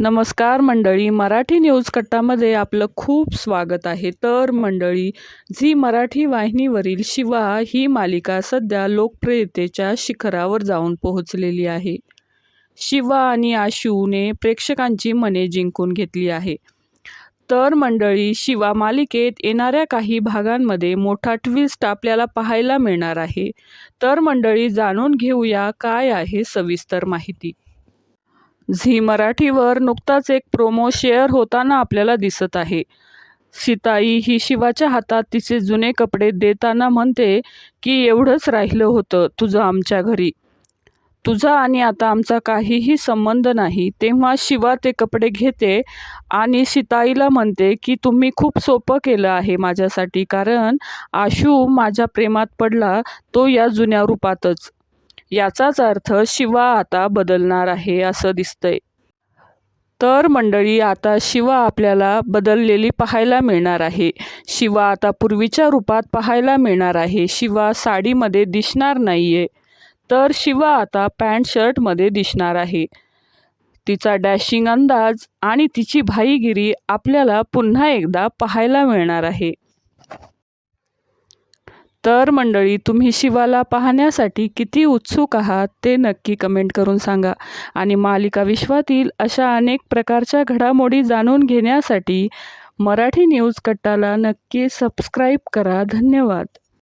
नमस्कार मंडळी मराठी न्यूज कट्टामध्ये आपलं खूप स्वागत आहे. तर मंडळी झी मराठी वाहिनीवरील शिवा ही मालिका सध्या लोकप्रियतेच्या शिखरावर जाऊन पोहोचलेली आहे. शिवा आणि आशूने प्रेक्षकांची मने जिंकून घेतली आहे. तर मंडळी शिवा मालिकेत येणाऱ्या काही भागांमध्ये मोठा ट्विस्ट आपल्याला पाहायला मिळणार आहे. तर मंडळी जाणून घेऊया काय आहे सविस्तर माहिती. झी मराठीवर नुकताच एक प्रोमो शेअर होताना आपल्याला दिसत आहे. सीताई ही शिवाच्या हातात तिचे जुने कपडे देताना म्हणते की एवढंच राहिलं होतं तुझं आमच्या घरी. तुझा आणि आता आमचा काहीही संबंध नाही तेव्हा शिवा ते कपडे घेते आणि सीताईला म्हणते की तुम्ही खूप सोपं केलं आहे माझ्यासाठी कारण आशू माझ्या प्रेमात पडला तो या जुन्या रूपातच. याचाच अर्थ शिवा आता बदलणार आहे असं दिसतंय. तर मंडळी आता शिवा आपल्याला बदललेली पाहायला मिळणार आहे. शिवा आता पूर्वीच्या रूपात पाहायला मिळणार आहे. शिवा साडीमध्ये दिसणार नाही आहे तर शिवा आता पॅन्ट शर्टमध्ये दिसणार आहे. तिचा डॅशिंग अंदाज आणि तिची भाईगिरी आपल्याला पुन्हा एकदा पाहायला मिळणार आहे. तर मंडळी तुम्ही शिवाला पाहण्यासाठी किती उत्सुक आहात ते नक्की कमेंट करून सांगा. आणि मालिका विश्वातील अशा अनेक प्रकारच्या घडामोडी जाणून घेण्यासाठी मराठी न्यूज कट्टाला नक्की सबस्क्राईब करा. धन्यवाद.